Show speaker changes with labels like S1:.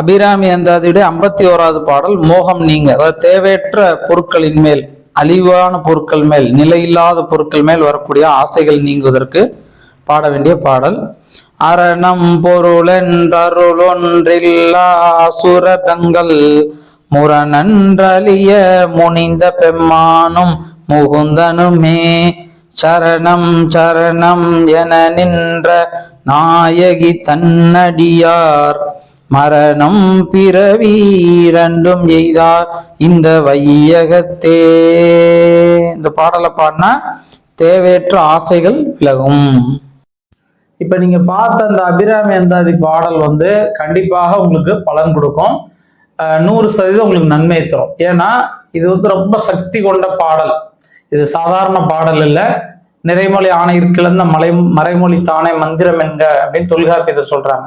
S1: அபிராமி அந்தாதியுடைய ஐம்பத்தி ஓராவது பாடல் மோகம் நீங்க. அதாவது தேவையற்ற பொருட்களின் மேல் அழிவான பொருட்கள் மேல் நிலையில்லாத பொருட்கள் மேல் வரக்கூடிய ஆசைகள் நீங்குவதற்கு பாட வேண்டிய பாடல். அரணம் பொருளென்றருளொன்றில்லா சுரதங்கள் முரணன்றலிய முனிந்த பெம்மானும் முகுந்தனுமே. சரணம் சரணம் என நின்ற நாயகி தன்னடியார் மரணம் பிறவி இரண்டும் எய்தார் இந்த வையகத்தே. இந்த பாடலை பாடினா தேவையற்ற ஆசைகள் விலகும். இப்ப நீங்க பார்த்த அந்த அபிராமி அந்தாதி பாடல் வந்து கண்டிப்பாக உங்களுக்கு பலன் கொடுக்கும். நூறு சதவீதம் உங்களுக்கு நன்மை தரும். ஏன்னா இது வந்து ரொம்ப சக்தி கொண்ட பாடல். இது சாதாரண பாடல் இல்லை. நிறைமொழி ஆணையிற்கிழந்த மலை மறைமொழி தானே மந்திரம் என்க அப்படின்னு தொல்காப்பியத்தை சொல்றாங்க.